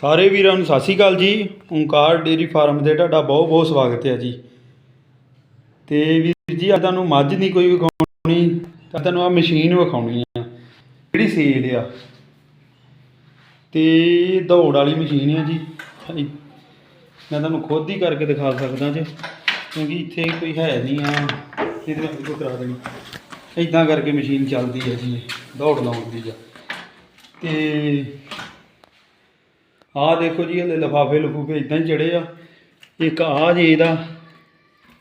ਸਾਰੇ ਵੀਰਾਂ ਨੂੰ ਸਤਿ ਸ਼੍ਰੀ ਅਕਾਲ ਜੀ। ਓਂਕਾਰ ਡੇਰੀ ਫਾਰਮ ਤੇ ਤੁਹਾਡਾ ਬਹੁਤ ਬਹੁਤ ਸਵਾਗਤ ਹੈ ਜੀ। ਤੇ ਵੀਰ ਜੀ, ਅੱਜ ਤੁਹਾਨੂੰ ਮੱਝ ਨਹੀਂ ਕੋਈ ਵਿਖਾਉਣੀ ਤਾਂ ਤੁਹਾਨੂੰ ਆ ਮਸ਼ੀਨ ਵਿਖਾਉਣੀ ਆ। ਜਿਹੜੀ ਸੇਲ ਆ? ਤੇ ਦੌੜ ਵਾਲੀ ਮਸ਼ੀਨ ਆ ਜੀ। ਮੈਂ ਤੁਹਾਨੂੰ ਖੁਦ ਹੀ ਕਰਕੇ ਦਿਖਾ ਸਕਦਾ ਜੀ, ਕਿਉਂਕਿ ਇੱਥੇ ਕੋਈ ਹੈ ਨਹੀਂ ਆ। ਇਹਦੇ ਨਾਲ ਕੋਈ ਕਰਾ ਦੇਣੀ। ਇਦਾਂ ਕਰਕੇ ਮਸ਼ੀਨ ਚੱਲਦੀ ਹੈ ਜੀ, ਦੌੜ ਲਾਉਣ ਦੀ ਆ। ਤੇ ਆਹ ਦੇਖੋ ਜੀ, ਹਲੇ ਲਫਾਫੇ ਲਫੂਫੇ ਇਦਾਂ ਹੀ ਚੜੇ ਆ। ਇੱਕ ਆ ਜੇ ਇਹਦਾ,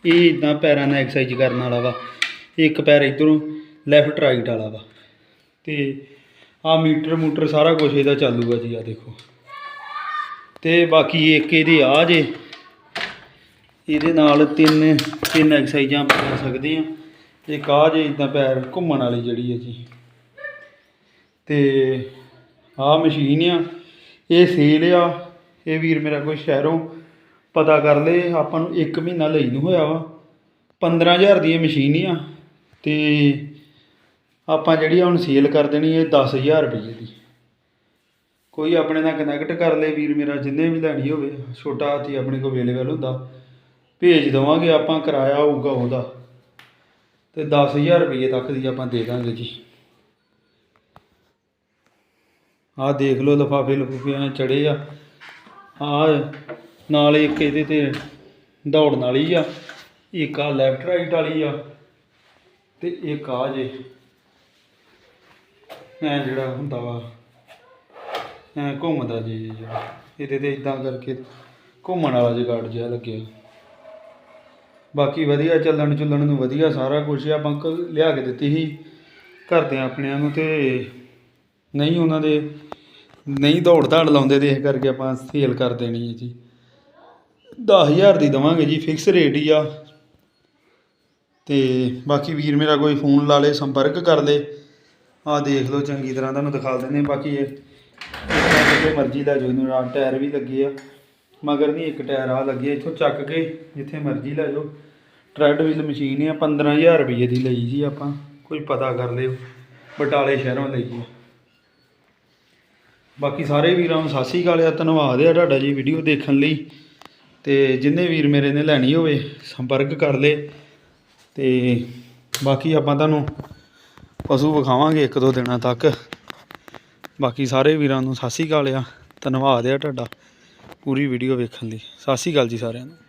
ਇਹ ਇਦਾਂ ਪੈਰਾਂ ਨਾਲ ਐਕਸਰਸਾਈਜ਼ ਕਰਨ ਵਾਲਾ ਵਾ। ਇੱਕ ਪੈਰ ਇਧਰੋਂ ਲੈਫਟ ਰਾਈਟ ਵਾਲਾ ਵਾ। ਤੇ ਆ ਮੀਟਰ ਮੂਟਰ ਸਾਰਾ ਕੁਝ ਇਹਦਾ ਚਾਲੂ ਆ ਜੀ ਆ ਦੇਖੋ। ਤੇ ਬਾਕੀ ਇੱਕ ਇਹਦੇ ਆ ਜੇ, ਇਹਦੇ ਨਾਲ ਤਿੰਨ ਤਿੰਨ ਐਕਸਰਸਾਈਜ਼ਾਂ ਆਪਾਂ ਕਰ ਸਕਦੇ ਆ। ਇੱਕ ਆ ਜੇ ਇਦਾਂ ਪੈਰ ਘੁੰਮਣ ਵਾਲੀ ਜਿਹੜੀ ਹੈ ਜੀ। ਤੇ ਆਹ ਮਸ਼ੀਨ ਆ। ਇਹ ਸੇਲ ਆ, ਇਹ ਵੀਰ ਮੇਰਾ ਕੋਈ ਸ਼ਹਿਰੋਂ ਪਤਾ ਕਰ ਲੇ, ਆਪਾਂ ਨੂੰ 1 ਮਹੀਨਾ ਲਈ ਨੂੰ ਹੋਇਆ ਵਾ। 15000 ਦੀ ਇਹ ਮਸ਼ੀਨ ਆ ਤੇ ਆਪਾਂ ਜਿਹੜੀ ਆ ਹੁਣ ਸੇਲ ਕਰ ਦੇਣੀ ਇਹ 10000 ਰੁਪਏ ਦੀ। ਕੋਈ ਆਪਣੇ ਨਾਲ ਕਨੈਕਟ ਕਰ ਲੇ ਵੀਰ ਮੇਰਾ, ਜਿੰਨੇ ਵੀ ਲੈਣੀ ਹੋਵੇ, ਛੋਟਾ ਹਾਥੀ ਆਪਣੇ ਕੋਲ ਅਵੇਲੇਬਲ ਹੁੰਦਾ, ਭੇਜ ਦਵਾਂਗੇ ਆਪਾਂ, ਕਿਰਾਇਆ ਹੋਊਗਾ ਉਹਦਾ। ਤੇ 10000 ਰੁਪਏ ਤੱਕ ਦੀ ਆਪਾਂ ਦੇ ਦਾਂਗੇ ਜੀ। ਆਹ ਦੇਖ ਲਓ ਲਫਾਫੇ ਲਫੂਫਿਆਂ ਨੇ ਚੜੇ ਆ। ਆਹ ਨਾਲ ਇੱਕ ਇਹਦੇ ਤੇ ਦੌੜਨ ਵਾਲੀ ਆ, ਇੱਕ ਆ ਲੈਫਟ ਰਾਈਟ ਵਾਲੀ ਆ ਤੇ ਇੱਕ ਆ ਜੇ। ਐ ਜਿਹੜਾ ਹੁੰਦਾ ਵਾ, ਐ ਘੁੰਮਦਾ ਜੀ ਜਿਹੜਾ ਇਹਦੇ ਤੇ ਇਦਾਂ ਕਰਕੇ ਘੁੰਮਣ ਵਾਲਾ ਜਗਾੜ ਜਿਹਾ ਲੱਗਿਆ। ਬਾਕੀ ਵਧੀਆ ਚੱਲਣ ਚੁੱਲਣ ਨੂੰ ਵਧੀਆ ਸਾਰਾ ਕੁਝ ਆ ਬੰਕ ਲਿਆ ਕੇ ਦਿੱਤੀ ਸੀ। ਘਰਦਿਆਂ ਆਪਣਿਆਂ ਨੂੰ ਤੇ ਨਹੀਂ ਉਹਨਾਂ ਦੇ, ਨਹੀਂ ਦੌੜ ਧਾੜ ਲਾਉਂਦੇ ਤੇ ਇਸ ਕਰਕੇ ਆਪਾਂ ਸੇਲ ਕਰ ਦੇਣੀ ਹੈ ਜੀ। 10000 ਦੀ ਦਵਾਂਗੇ ਜੀ ਫਿਕਸ ਰੇਟ ਹੀ ਆ। ਤੇ ਬਾਕੀ ਵੀਰ ਮੇਰਾ ਕੋਈ ਫੋਨ ਲਾ ਲੇ, ਸੰਪਰਕ ਕਰ ਲੇ। ਆਹ ਦੇਖ ਲਓ, ਚੰਗੀ ਤਰ੍ਹਾਂ ਤੁਹਾਨੂੰ ਦਿਖਾ ਦਿੰਦੇ ਬਾਕੀ ਇਹ ਜਿੱਥੇ ਮਰਜ਼ੀ ਲੈ ਜਾਓ, ਇਹਨੂੰ ਨਾਲ ਟਾਇਰ ਵੀ ਲੱਗੇ ਆ। ਮਗਰ ਨਹੀਂ, ਇੱਕ ਟਾਇਰ ਆ ਲੱਗੇ ਇੱਥੋਂ ਚੱਕ ਕੇ ਜਿੱਥੇ ਮਰਜ਼ੀ ਲੈ ਜਾਓ। ਟ੍ਰੈਡਮਿਲ ਮਸ਼ੀਨ ਆ 15000 ਰੁਪਏ ਦੀ ਲਈ ਜੀ ਆਪਾਂ। ਕੋਈ ਪਤਾ ਕਰ ਲਿਓ, ਬਟਾਲੇ ਸ਼ਹਿਰੋਂ ਲਈ ਆ। ਬਾਕੀ ਸਾਰੇ ਵੀਰਾਂ ਨੂੰ ਸਤਿ ਸ਼੍ਰੀ ਅਕਾਲ ਆ, ਧੰਨਵਾਦ ਆ ਤੁਹਾਡਾ ਜੀ ਵੀਡੀਓ ਦੇਖਣ ਲਈ। ਤੇ ਜਿੰਨੇ ਵੀਰ ਮੇਰੇ ਨੇ ਲੈਣੀ ਹੋਵੇ, ਸੰਪਰਕ ਕਰ ਲੇ। ਤੇ ਬਾਕੀ ਆਪਾਂ ਤੁਹਾਨੂੰ ਪਸ਼ੂ ਵਿਖਾਵਾਂਗੇ ਇੱਕ ਦੋ ਦਿਨਾਂ ਤੱਕ। ਬਾਕੀ ਸਾਰੇ ਵੀਰਾਂ ਨੂੰ ਸਤਿ ਸ਼੍ਰੀ ਅਕਾਲ ਆ, ਧੰਨਵਾਦ ਆ ਤੁਹਾਡਾ ਪੂਰੀ ਵੀਡੀਓ ਵੇਖਣ ਲਈ। ਸਤਿ ਸ਼੍ਰੀ ਅਕਾਲ ਜੀ ਸਾਰਿਆਂ ਨੂੰ।